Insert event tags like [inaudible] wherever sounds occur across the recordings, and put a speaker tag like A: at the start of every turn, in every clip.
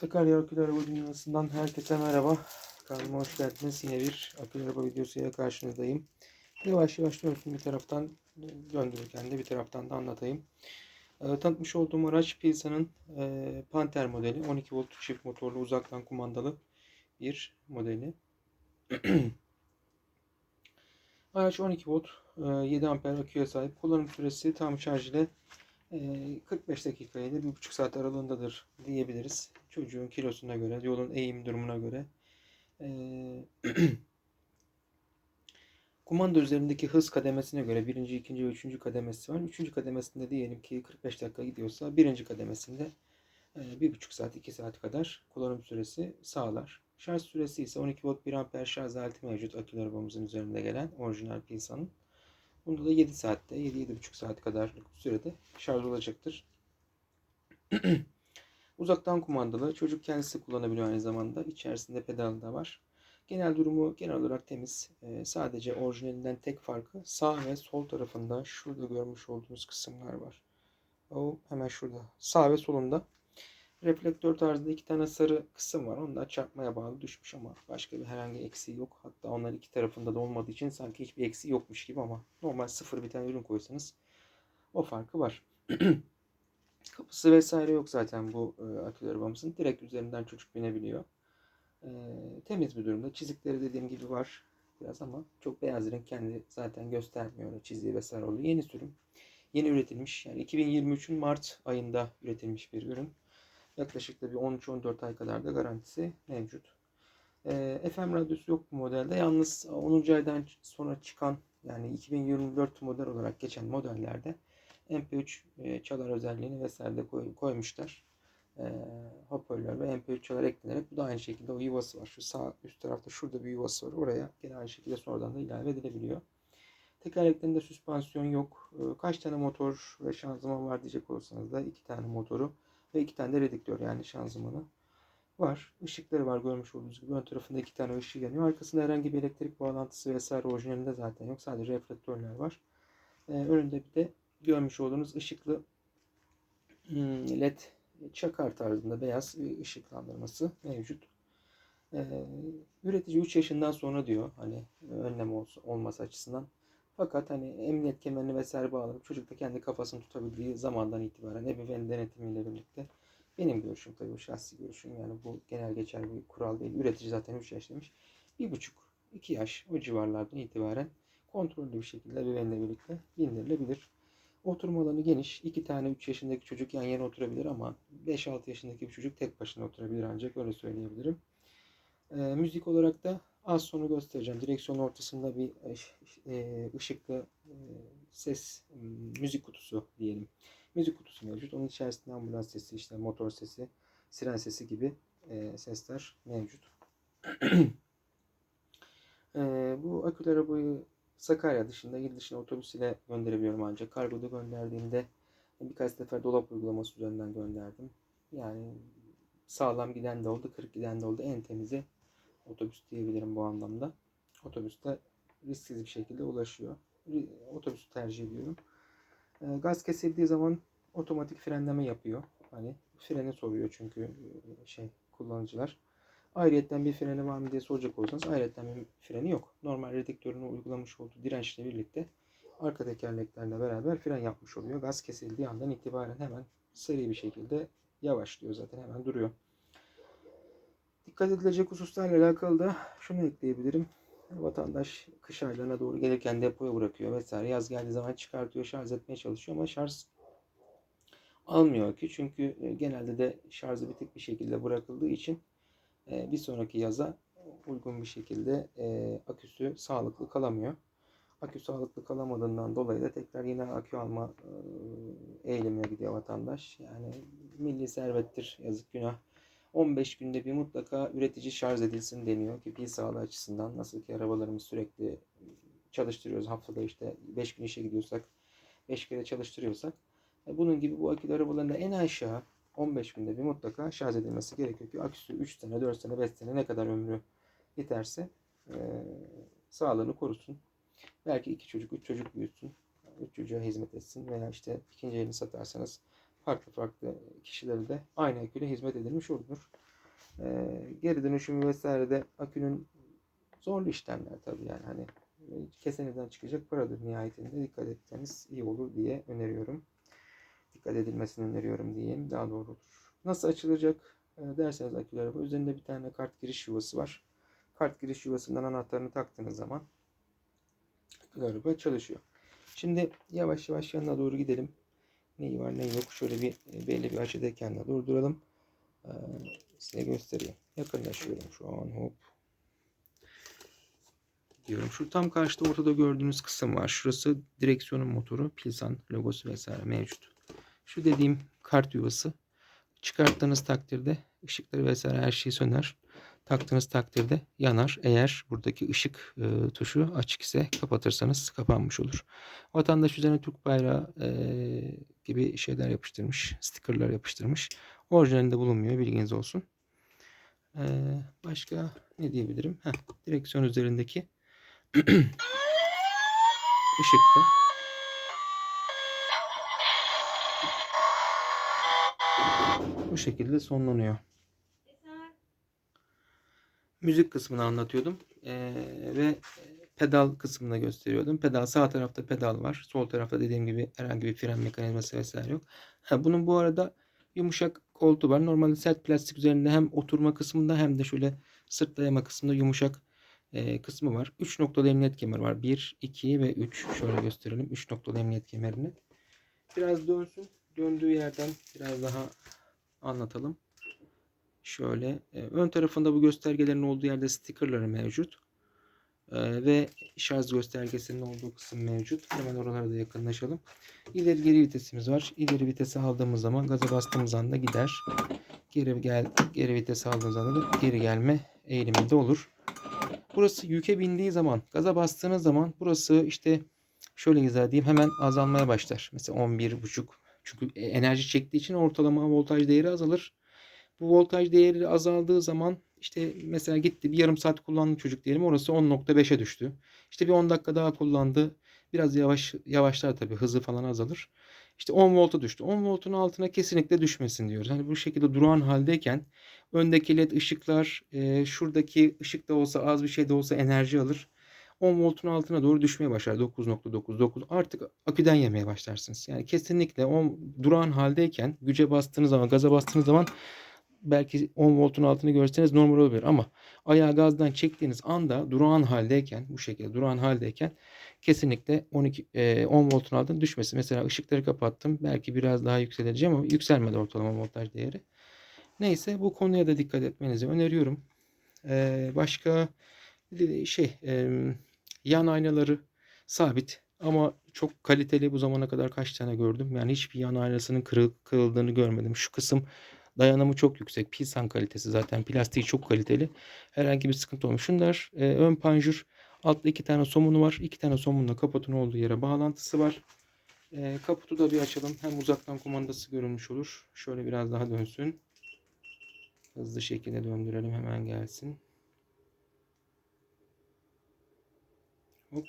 A: Sakarya Akülü Araba Dünyası'ndan herkese merhaba. Kanalıma hoş geldiniz. Yine bir akülü araba videosuyla karşınızdayım. Yavaş yavaş dönsün bir taraftan döndürürken de bir taraftan da anlatayım. Ee, tanıtmış olduğum araç Pilsa'nın e, Panther modeli. 12 volt çift motorlu uzaktan kumandalı bir modeli. [clears throat] Araç 12 volt, e, 7 amper aküye sahip. Kullanım süresi tam şarj ile e, 45 dakika ile 1,5 saat aralığındadır diyebiliriz. Çocuğun kilosuna göre, yolun eğim durumuna göre. E, [clears throat] kumanda üzerindeki hız kademesine göre birinci, ikinci ve üçüncü kademesi var. Üçüncü kademesinde diyelim ki 45 dakika gidiyorsa birinci kademesinde e, bir buçuk saat, iki saat kadar kullanım süresi sağlar. Şarj süresi ise 12 volt 1 amper şarj aleti mevcut akülü arabamızın üzerinde gelen orijinal Pilsa'nın. Bunda da 7 saatte, 7-7,5 saat kadar sürede şarj olacaktır. [clears throat] Uzaktan kumandalı. Çocuk kendisi kullanabiliyor aynı zamanda. İçerisinde pedal da var. Genel durumu genel olarak temiz. Ee, sadece orijinalinden tek farkı sağ ve sol tarafında şurada görmüş olduğunuz kısımlar var. O hemen şurada. Sağ ve solunda reflektör tarzında iki tane sarı kısım var. Onlar çarpmaya bağlı düşmüş ama başka bir herhangi eksiği yok. Hatta onlar iki tarafında da olmadığı için sanki hiçbir eksiği yokmuş gibi ama normal sıfır bir tane ürün koysanız o farkı var. [clears throat] Kapısı vesaire yok zaten bu e, akülü arabamızın. Direkt üzerinden çocuk binebiliyor. E, temiz bir durumda. Çizikleri dediğim gibi var biraz ama çok beyaz renk kendi zaten göstermiyor. Öyle vesaire oluyor. Yeni sürüm. Yeni üretilmiş. Yani 2023'ün Mart ayında üretilmiş bir ürün. Yaklaşık da bir 13-14 ay kadar da garantisi mevcut. E, FM radyosu yok bu modelde. Yalnız 10. aydan sonra çıkan yani 2024 model olarak geçen modellerde MP3 e, çalar özelliğini vesaire de koy, koymuşlar. E, hoparlör ve MP3 çalar eklenerek bu da aynı şekilde o yuvası var. Şu sağ üst tarafta şurada bir yuvası var. Oraya gene aynı şekilde sonradan da ilave edilebiliyor. Tekerleklerinde süspansiyon yok. E, kaç tane motor ve şanzıman var diyecek olursanız da iki tane motoru ve iki tane de redüktör yani şanzımanı var. Işıkları var görmüş olduğunuz gibi. Ön tarafında iki tane ışığı yanıyor. Arkasında herhangi bir elektrik bağlantısı vesaire orijinalinde zaten yok. Sadece reflektörler var. Ee, önünde bir de görmüş olduğunuz ışıklı hmm, led çakar tarzında beyaz ışıklandırması mevcut. Ee, üretici 3 yaşından sonra diyor hani önlem olması açısından. Fakat hani emniyet kemerini vesaire bağlanıp çocuk da kendi kafasını tutabildiği zamandan itibaren ebeveyn denetimiyle birlikte benim görüşüm tabii bu şahsi görüşüm yani bu genel geçer bir kural değil. Üretici zaten 3 yaş demiş. 1,5 2 yaş o civarlardan itibaren kontrollü bir şekilde ebeveynle birlikte bindirilebilir. Oturma alanı geniş. 2 tane 3 yaşındaki çocuk yan yana oturabilir ama 5-6 yaşındaki bir çocuk tek başına oturabilir ancak öyle söyleyebilirim. E, müzik olarak da az sonra göstereceğim. Direksiyonun ortasında bir e, ışıklı e, ses müzik kutusu diyelim. Müzik kutusu mevcut. Onun içerisinde ambulans sesi, işte motor sesi, siren sesi gibi e, sesler mevcut. [clears throat] e, bu akülü arabayı Sakarya dışında, il dışına otobüs ile gönderebiliyorum ancak. Kargoda gönderdiğimde birkaç sefer dolap uygulaması üzerinden gönderdim. Yani sağlam giden de oldu, kırık giden de oldu. En temizi otobüs diyebilirim bu anlamda. Otobüste risksiz bir şekilde ulaşıyor. Otobüsü tercih ediyorum. E, gaz kesildiği zaman otomatik frenleme yapıyor. Hani freni soruyor çünkü e, şey kullanıcılar. Ayrıyetten bir freni var mı diye soracak olursanız ayrıyetten bir freni yok. Normal redüktörünü uygulamış olduğu dirençle birlikte arka tekerleklerle beraber fren yapmış oluyor. Gaz kesildiği andan itibaren hemen seri bir şekilde yavaşlıyor zaten hemen duruyor. Dikkat edilecek hususlarla alakalı da şunu ekleyebilirim. Vatandaş kış aylarına doğru gelirken depoya bırakıyor vesaire. Yaz geldiği zaman çıkartıyor, şarj etmeye çalışıyor ama şarj almıyor ki. Çünkü genelde de şarjı bitik bir şekilde bırakıldığı için bir sonraki yaza uygun bir şekilde aküsü sağlıklı kalamıyor. Akü sağlıklı kalamadığından dolayı da tekrar yine akü alma eğilimine gidiyor vatandaş. Yani milli servettir yazık günah. 15 günde bir mutlaka üretici şarj edilsin deniyor ki pil sağlığı açısından nasıl ki arabalarımız sürekli çalıştırıyoruz haftada işte 5 gün işe gidiyorsak 5 kere çalıştırıyorsak bunun gibi bu akülü arabalarında en aşağı 15 günde bir mutlaka şarj edilmesi gerekiyor ki aküsü 3 sene, 4 sene, 5 sene ne kadar ömrü yeterse e, sağlığını korusun. Belki iki çocuk, üç çocuk büyütsün. Üç çocuğa hizmet etsin veya işte ikinci elini satarsanız farklı farklı kişilere de aynı aküyle hizmet edilmiş olur. Ee, geri dönüşümü vesaire de akünün zorlu işlemler tabii yani hani keseneden çıkacak paradır nihayetinde dikkat etseniz iyi olur diye öneriyorum. Dikkat edilmesini öneriyorum diyeyim daha doğru olur. Nasıl açılacak e, derseniz akülü araba üzerinde bir tane kart giriş yuvası var. Kart giriş yuvasından anahtarını taktığınız zaman akülü araba çalışıyor. Şimdi yavaş yavaş yanına doğru gidelim. Neyi var neyi yok şöyle bir e, belli bir açıdayken de durduralım. Ee, size göstereyim. Yakınlaşıyorum şu an hop diyorum. Şu tam karşıda ortada gördüğünüz kısım var. Şurası direksiyonun motoru, Pilsan logosu vesaire mevcut. Şu dediğim kart yuvası. Çıkarttığınız takdirde ışıkları vesaire her şey söner. Taktığınız takdirde yanar. Eğer buradaki ışık e, tuşu açık ise kapatırsanız kapanmış olur. Vatandaş üzerine Türk bayrağı e, gibi şeyler yapıştırmış. Stickerlar yapıştırmış. Orijinalinde bulunmuyor. Bilginiz olsun. E, başka ne diyebilirim? Heh, direksiyon üzerindeki [clears throat] ışıkta bu şekilde sonlanıyor. Müzik kısmını anlatıyordum Ee, ve pedal kısmını gösteriyordum. Pedal sağ tarafta pedal var. Sol tarafta dediğim gibi herhangi bir fren mekanizması vesaire yok. Ha, bunun bu arada yumuşak koltuğu var. Normalde sert plastik üzerinde hem oturma kısmında hem de şöyle sırt dayama kısmında yumuşak e, kısmı var. 3 noktalı emniyet kemeri var. 1, 2 ve 3. Şöyle gösterelim. 3 noktalı emniyet kemerini. Biraz dönsün. Döndüğü yerden biraz daha anlatalım. Şöyle. e, ön tarafında bu göstergelerin olduğu yerde stickerları mevcut. E, ve şarj göstergesinin olduğu kısım mevcut. Hemen oralara da yakınlaşalım. İleri geri vitesimiz var. İleri vitesi aldığımız zaman gaza bastığımız anda gider. Geri gel geri vitesi aldığımız anda da geri gelme eğiliminde olur. Burası yüke bindiği zaman, gaza bastığınız zaman burası işte şöyle izah edeyim hemen azalmaya başlar. Mesela 11.5 çünkü e, enerji çektiği için ortalama voltaj değeri azalır. Bu voltaj değeri azaldığı zaman işte mesela gitti bir yarım saat kullandı çocuk diyelim orası 10.5'e düştü. İşte bir 10 dakika daha kullandı. Biraz yavaş yavaşlar tabii hızı falan azalır. İşte 10 volta düştü. 10 voltun altına kesinlikle düşmesin diyoruz. Hani bu şekilde duran haldeyken öndeki led ışıklar e, şuradaki ışık da olsa az bir şey de olsa enerji alır. 10 voltun altına doğru düşmeye başlar. 9.99 artık aküden yemeye başlarsınız. Yani kesinlikle 10 duran haldeyken güce bastığınız zaman gaza bastığınız zaman belki 10 voltun altını görseniz normal olabilir ama ayağı gazdan çektiğiniz anda durağan haldeyken bu şekilde durağan haldeyken kesinlikle 12 e, 10 voltun altına düşmesi. Mesela ışıkları kapattım. Belki biraz daha yükseleceğim ama yükselmedi ortalama voltaj değeri. Neyse bu konuya da dikkat etmenizi öneriyorum. Ee, başka şey e, yan aynaları sabit ama çok kaliteli bu zamana kadar kaç tane gördüm. Yani hiçbir yan aynasının kırıl, kırıldığını görmedim. Şu kısım dayanımı çok yüksek. Pilsan kalitesi zaten. Plastiği çok kaliteli. Herhangi bir sıkıntı olmuş. Şunlar e, ön panjur. Altta iki tane somunu var. İki tane somunla kaputun olduğu yere bağlantısı var. E, kaputu da bir açalım. Hem uzaktan kumandası görünmüş olur. Şöyle biraz daha dönsün. Hızlı şekilde döndürelim. Hemen gelsin. Hop.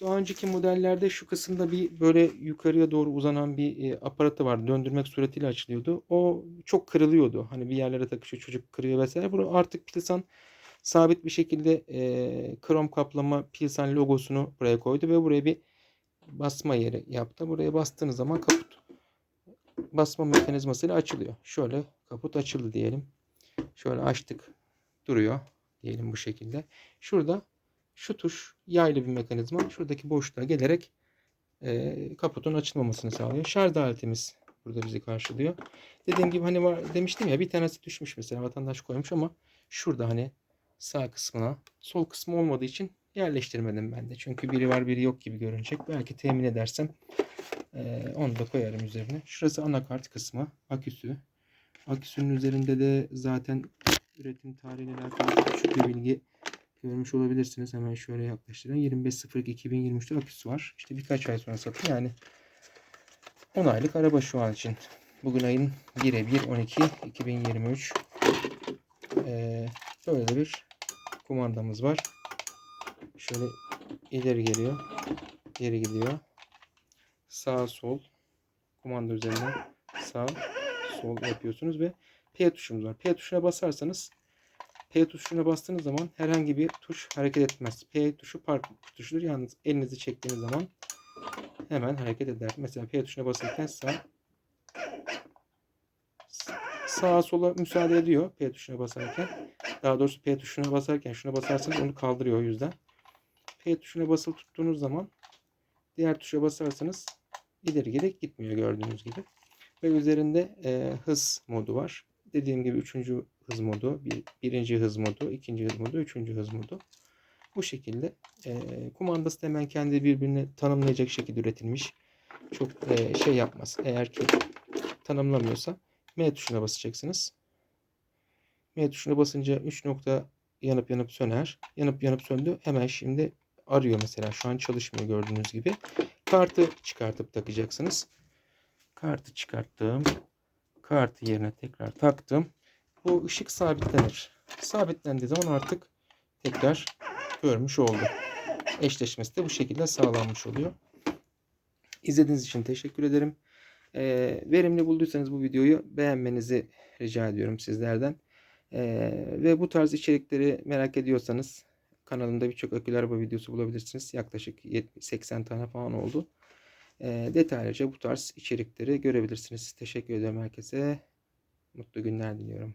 A: Daha önceki modellerde şu kısımda bir böyle yukarıya doğru uzanan bir e, aparatı vardı. Döndürmek suretiyle açılıyordu. O çok kırılıyordu. Hani bir yerlere takışıyor çocuk kırıyor vesaire. Bunu artık Pilsan sabit bir şekilde e, krom kaplama Pilsan logosunu buraya koydu ve buraya bir basma yeri yaptı. Buraya bastığınız zaman kaput basma mekanizmasıyla açılıyor. Şöyle kaput açıldı diyelim. Şöyle açtık. Duruyor. Diyelim bu şekilde. Şurada şu tuş yaylı bir mekanizma. Şuradaki boşluğa gelerek e, kaputun açılmamasını sağlıyor. Şarj aletimiz burada bizi karşılıyor. Dediğim gibi hani var demiştim ya bir tanesi düşmüş mesela vatandaş koymuş ama şurada hani sağ kısmına sol kısmı olmadığı için yerleştirmedim ben de. Çünkü biri var biri yok gibi görünecek. Belki temin edersem e, onu da koyarım üzerine. Şurası anakart kısmı. Aküsü. Aküsünün üzerinde de zaten üretim tarihiyle alakalı küçük bir bilgi görmüş olabilirsiniz. Hemen şöyle yaklaştırın. 25.02.2023'te aküsü var. İşte birkaç ay sonra satın. Yani 10 aylık araba şu an için. Bugün ayın 1'e 1 12 2023. Ee, böyle de bir kumandamız var. Şöyle ileri geliyor. Geri gidiyor. Sağ sol kumanda üzerine sağ, sol yapıyorsunuz ve P tuşumuz var. P tuşuna basarsanız P tuşuna bastığınız zaman herhangi bir tuş hareket etmez. P tuşu park tuşudur. Yalnız elinizi çektiğiniz zaman hemen hareket eder. Mesela P tuşuna basarken sağ sağa sola müsaade ediyor P tuşuna basarken. Daha doğrusu P tuşuna basarken şuna basarsanız onu kaldırıyor o yüzden. P tuşuna basılı tuttuğunuz zaman diğer tuşa basarsanız ileri geri gitmiyor gördüğünüz gibi. Ve üzerinde e, hız modu var. Dediğim gibi üçüncü hız modu, bir, birinci hız modu, ikinci hız modu, üçüncü hız modu. Bu şekilde e, kumandası da hemen kendi birbirini tanımlayacak şekilde üretilmiş. Çok e, şey yapmaz. Eğer ki tanımlamıyorsa M tuşuna basacaksınız. M tuşuna basınca 3 nokta yanıp yanıp söner. Yanıp yanıp söndü. Hemen şimdi arıyor mesela. Şu an çalışmıyor gördüğünüz gibi. Kartı çıkartıp takacaksınız. Kartı çıkarttım. Kartı yerine tekrar taktım. Bu ışık sabitlenir. Sabitlendiği zaman artık tekrar görmüş oldu. Eşleşmesi de bu şekilde sağlanmış oluyor. İzlediğiniz için teşekkür ederim. Ee, verimli bulduysanız bu videoyu beğenmenizi rica ediyorum sizlerden. Ee, ve bu tarz içerikleri merak ediyorsanız kanalımda birçok akülü araba videosu bulabilirsiniz. Yaklaşık 70, 80 tane falan oldu. Ee, detaylıca bu tarz içerikleri görebilirsiniz. Teşekkür ederim herkese. Mutlu günler diliyorum.